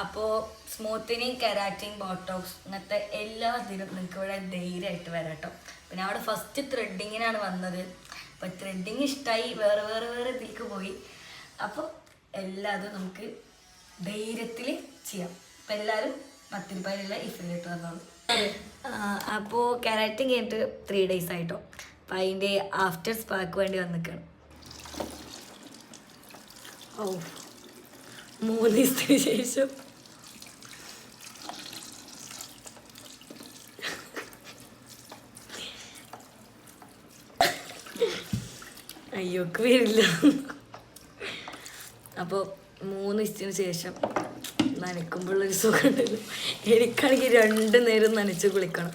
അപ്പോൾ smoothening keratin Botox അങ്ങനത്തെ എല്ലാ ഇതിനും നിങ്ങൾക്ക് ഇവിടെ ധൈര്യമായിട്ട് വരാം കേട്ടോ പിന്നെ അവിടെ ഫസ്റ്റ് ത്രെഡിങ്ങിനാണ് വന്നത്. അപ്പോൾ ത്രെഡിങ് ഇഷ്ടമായി വേറെ വേറെ വേറെ ഇതിലേക്ക് പോയി. അപ്പോൾ എല്ലാതും നമുക്ക് ധൈര്യത്തിൽ ചെയ്യാം. അപ്പം എല്ലാവരും പത്തിരിപ്പാലുള്ള ഇഫിലിട്ട് വന്നോളൂ. അപ്പോൾ കെരാറ്റിൻ കഴിഞ്ഞിട്ട് ത്രീ ഡേയ്സ് ആയിട്ടോ. അപ്പം അതിന്റെ ആഫ്റ്റർ സ്പാക്ക് വേണ്ടി വന്നിക്കാണ്. ഓ മൂന്ന് ദിവസത്തിന് ശേഷം. അയ്യോക്ക് വരില്ല. അപ്പോൾ മൂന്ന് ദിവസത്തിന് ശേഷം നനയ്ക്കുമ്പോഴുള്ളൊരു സുഖം ഉണ്ടല്ലോ എനിക്കാണെങ്കിൽ രണ്ട് നേരം നനച്ച് കുളിക്കണം.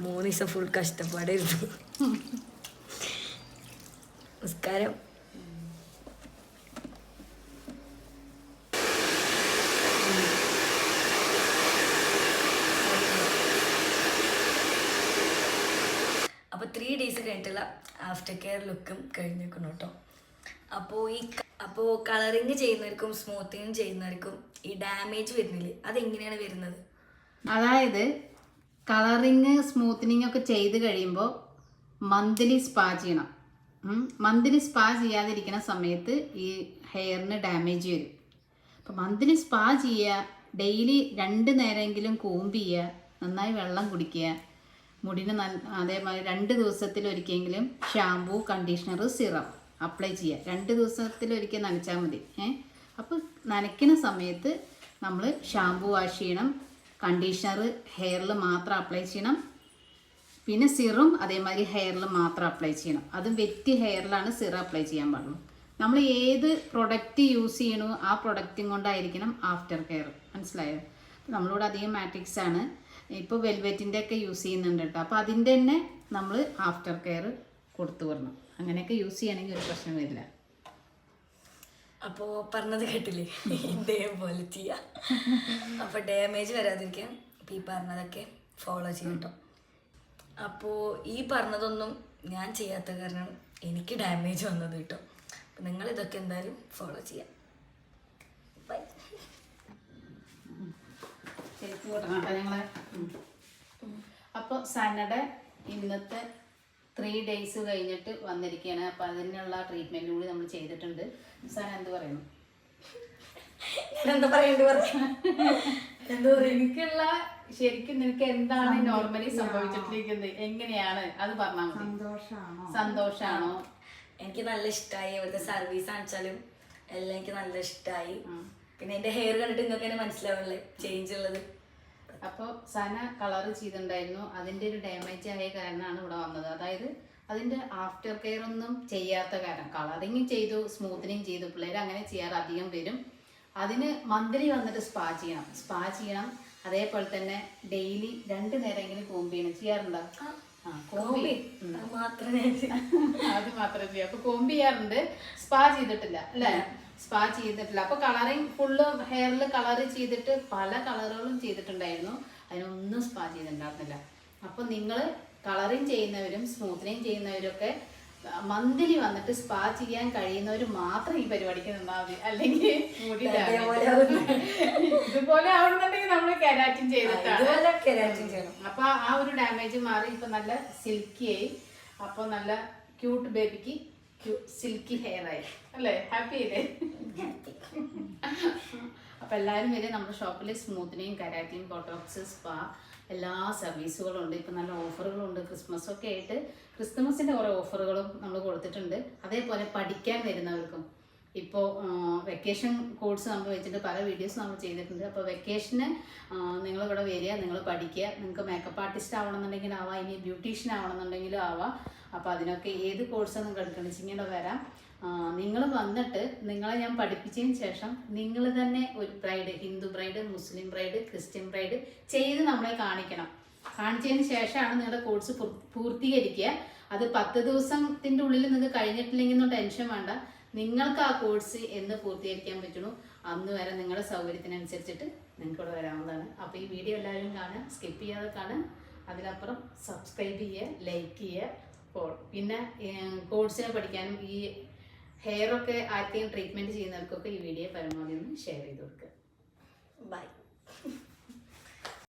മൂന്ന് ദിവസം ഫുൾ കഷ്ടപ്പാടായിരുന്നു. നമസ്കാരം. അപ്പോൾ ത്രീ ഡേയ്സ് കഴിഞ്ഞിട്ടുള്ള ആഫ്റ്റർ കെയർ ലുക്കും കഴിഞ്ഞേക്കണം കേട്ടോ അപ്പോൾ ഈ അപ്പോൾ കളറിങ് ചെയ്യുന്നവർക്കും സ്മൂത്തിങ് ചെയ്യുന്നവർക്കും ഈ ഡാമേജ് വരുന്നില്ലേ? അതെങ്ങനെയാണ് വരുന്നത്? അതായത് കളറിങ് സ്മൂത്തനിങ് ഒക്കെ ചെയ്ത് കഴിയുമ്പോൾ മന്ത്ലി സ്പാ ചെയ്യണം. മന്ത്ലി സ്പാ ചെയ്യാതിരിക്കുന്ന സമയത്ത് ഈ ഹെയറിന് ഡാമേജ് വരും. അപ്പം മന്ത്ലി സ്പാ ചെയ്യുക ഡെയിലി രണ്ട് നേരമെങ്കിലും കൂമ്പ് ചെയ്യുക നന്നായി വെള്ളം കുടിക്കുക മുടിന് നല്ല അതേമാതിരി രണ്ട് ദിവസത്തിലൊരിക്കെങ്കിലും ഷാമ്പൂ കണ്ടീഷണർ സിറം അപ്ലൈ ചെയ്യുക രണ്ട് ദിവസത്തിലൊരിക്കൽ നനച്ചാൽ മതി. ഏ? അപ്പോൾ നനയ്ക്കുന്ന സമയത്ത് നമ്മൾ ഷാമ്പൂ വാഷ് ചെയ്യണം കണ്ടീഷണർ ഹെയറിൽ മാത്രം അപ്ലൈ ചെയ്യണം പിന്നെ സിറും അതേമാതിരി ഹെയറിൽ മാത്രം അപ്ലൈ ചെയ്യണം. അതും വെറ്റ് ഹെയറിലാണ് സിറം അപ്ലൈ ചെയ്യാൻ പാടുള്ളൂ. നമ്മൾ ഏത് പ്രൊഡക്റ്റ് യൂസ് ചെയ്യണോ ആ പ്രൊഡക്റ്റും കൊണ്ടായിരിക്കണം ആഫ്റ്റർ കെയർ. മനസ്സിലായോ? നമ്മളിവിടെ അധികം മാട്രിക്സ് ആണ് ഇപ്പോൾ വെൽവെറ്റിന്റെ ഒക്കെ യൂസ് ചെയ്യുന്നുണ്ട് കേട്ടോ. അപ്പോൾ അതിന്റെ തന്നെ നമ്മൾ ആഫ്റ്റർ കെയർ കൊടുത്തു വരണം അങ്ങനെയൊക്കെ യൂസ് ചെയ്യണമെങ്കിൽ ഒരു പ്രശ്നം വരില്ല. അപ്പോൾ പറഞ്ഞത് കേട്ടില്ലേ? ഇതേപോലെ ചെയ്യാം. അപ്പോൾ ഡാമേജ് വരാതിരിക്കാൻ ഇപ്പം ഈ പറഞ്ഞതൊക്കെ ഫോളോ ചെയ്യും കേട്ടോ അപ്പോൾ ഈ പറഞ്ഞതൊന്നും ഞാൻ ചെയ്യാത്ത കാരണം എനിക്ക് ഡാമേജ് വന്നത് കേട്ടോ. അപ്പം നിങ്ങൾ ഇതൊക്കെ എന്തായാലും ഫോളോ ചെയ്യാം ബൈ ചെരുപ്പ് കൂട്ടണം കേട്ടോ ഞങ്ങളെ. അപ്പോൾ സനയുടെ ഇന്നത്തെ ത്രീ ഡേയ്സ് കഴിഞ്ഞിട്ട് വന്നിരിക്കുകയാണ് അപ്പൊ അതിനുള്ള ട്രീറ്റ്മെന്റ് കൂടി നമ്മൾ ചെയ്തിട്ടുണ്ട്. സന എന്ത് പറയുന്നു? എന്താ പറയണ്ട എന്താ എന്തോ എനിക്കുള്ള ശരിക്കും നിനക്ക് എന്താണ് നോർമലി സംഭവിച്ചിട്ടിരിക്കുന്നത്? എങ്ങനെയാണ്? അത് പറഞ്ഞാൽ മതി. സന്തോഷാണോ? എനിക്ക് നല്ല ഇഷ്ടമായി ഇവിടുത്തെ സർവീസ് ആണെച്ചാലും എല്ലാം എനിക്ക് നല്ല ഇഷ്ടമായി പിന്നെ എന്റെ ഹെയർ കണ്ടിട്ട് നിങ്ങൾക്ക് തന്നെ ചേഞ്ച് ഉള്ളത്. അപ്പോൾ സന കളർ ചെയ്തിട്ടുണ്ടായിരുന്നു. അതിന്റെ ഒരു ഡാമേജ് ആയ കാരണമാണ് ഇവിടെ വന്നത്. അതായത് അതിന്റെ ആഫ്റ്റർ കെയർ ഒന്നും ചെയ്യാത്ത കാരണം കളറിങ് ചെയ്തു സ്മൂത്തനിങ് ചെയ്തു പിള്ളേർ അങ്ങനെ ചെയ്യാറ് അധികം വരും അതിന് മന്ത്ലി വന്നിട്ട് സ്പാ ചെയ്യണം. സ്പാ ചെയ്യണം. അതേപോലെ തന്നെ ഡെയിലി രണ്ട് നേരമെങ്കിലും കോമ്പ് ചെയ്യണം. ചെയ്യാറുണ്ടോ? അത് മാത്രമേ ചെയ്യൂ. അപ്പൊ കോമ്പ് ചെയ്യാറുണ്ട്. സ്പാ ചെയ്തിട്ടില്ല അല്ലേ? സ്പാ ചെയ്തിട്ടില്ല. അപ്പൊ കളറിങ് ഫുള്ള് ഹെയറിൽ കളർ ചെയ്തിട്ട് പല കളറുകളും ചെയ്തിട്ടുണ്ടായിരുന്നു. അതിനൊന്നും സ്പാ ചെയ്തിട്ടുണ്ടായിരുന്നില്ല. അപ്പൊ നിങ്ങൾ കളറിങ് ചെയ്യുന്നവരും സ്മൂത്തനിങ് ചെയ്യുന്നവരൊക്കെ മന്ത്ലി വന്നിട്ട് സ്പാ ചെയ്യാൻ കഴിയുന്നവർ മാത്രം ഈ പരിപാടിക്ക് നിന്നാൽ മതി. അല്ലെങ്കിൽ ഇതുപോലെ ആവണമെന്നുണ്ടെങ്കിൽ നമ്മൾ കെരാറ്റിൻ ചെയ്തിട്ടാണ്. അപ്പൊ ആ ഒരു ഡാമേജ് മാറി. ഇപ്പൊ നല്ല സിൽക്കി ആയി. അപ്പൊ നല്ല ക്യൂട്ട് ബേബിക്ക് സിൽക്കി ഹെയർ ആയി. അല്ലേ? ഹാപ്പി അല്ലേ? അപ്പൊ എല്ലാവരും വരെ നമ്മുടെ ഷോപ്പിൽ സ്മൂത്തിനെയും കരാറ്റിയും ബോട്ടോക്സ് സ്പാ എല്ലാ സർവീസുകളും ഉണ്ട്. ഇപ്പൊ നല്ല ഓഫറുകളുണ്ട്. ക്രിസ്മസ് ഒക്കെ ആയിട്ട് ക്രിസ്മസിന്റെ കുറേ ഓഫറുകളും നമ്മൾ കൊടുത്തിട്ടുണ്ട്. അതേപോലെ പഠിക്കാൻ വരുന്നവർക്കും ഇപ്പോൾ വെക്കേഷൻ കോഴ്സ് നമ്മൾ വെച്ചിട്ട് പല വീഡിയോസ് നമ്മൾ ചെയ്തിട്ടുണ്ട്. അപ്പോൾ വെക്കേഷന് നിങ്ങൾ ഇവിടെ വരിക നിങ്ങൾ പഠിക്കുക. നിങ്ങൾക്ക് മേക്കപ്പ് ആർട്ടിസ്റ്റ് ആവണമെന്നുണ്ടെങ്കിൽ ആവാം. ഇനി ബ്യൂട്ടീഷ്യൻ ആവണമെന്നുണ്ടെങ്കിലും ആവാം. അപ്പോൾ അതിനൊക്കെ ഏത് കോഴ്സാണ് നിങ്ങൾ എടുക്കണം ഇങ്ങനെ വരാം. നിങ്ങൾ വന്നിട്ട് നിങ്ങളെ ഞാൻ പഠിപ്പിച്ചതിന് ശേഷം നിങ്ങൾ തന്നെ ഒരു bride Hindu bride Muslim bride Christian bride ചെയ്ത് നമ്മളെ കാണിക്കണം. കാണിച്ചതിന് ശേഷമാണ് നിങ്ങളുടെ കോഴ്സ് പൂർത്തീകരിക്കുക. അത് പത്ത് ദിവസത്തിന്റെ ഉള്ളിൽ നിങ്ങൾക്ക് കഴിഞ്ഞിട്ടില്ലെങ്കിൽ ടെൻഷൻ വേണ്ട. നിങ്ങൾക്ക് ആ കോഴ്സ് എന്ന് പൂർത്തീകരിക്കാൻ പറ്റുള്ളൂ അന്ന് വരെ നിങ്ങളുടെ സൗകര്യത്തിനനുസരിച്ചിട്ട് നിങ്ങൾക്ക് ഇവിടെ വരാവുന്നതാണ്. അപ്പോൾ ഈ വീഡിയോ എല്ലാവരും കാണുക സ്കിപ്പ് ചെയ്യാതെ കാണുക. അതിലപ്പുറം സബ്സ്ക്രൈബ് ചെയ്യുക ലൈക്ക് ചെയ്യുക. പിന്നെ കോഴ്സിനെ പഠിക്കാനും ഈ ഹെയറൊക്കെ ആർക്കെങ്കിലും ട്രീറ്റ്മെന്റ് ചെയ്യുന്നവർക്കൊക്കെ ഈ വീഡിയോ പരമാവധി ഒന്ന് ഷെയർ ചെയ്ത് കൊടുക്കുക. ബൈ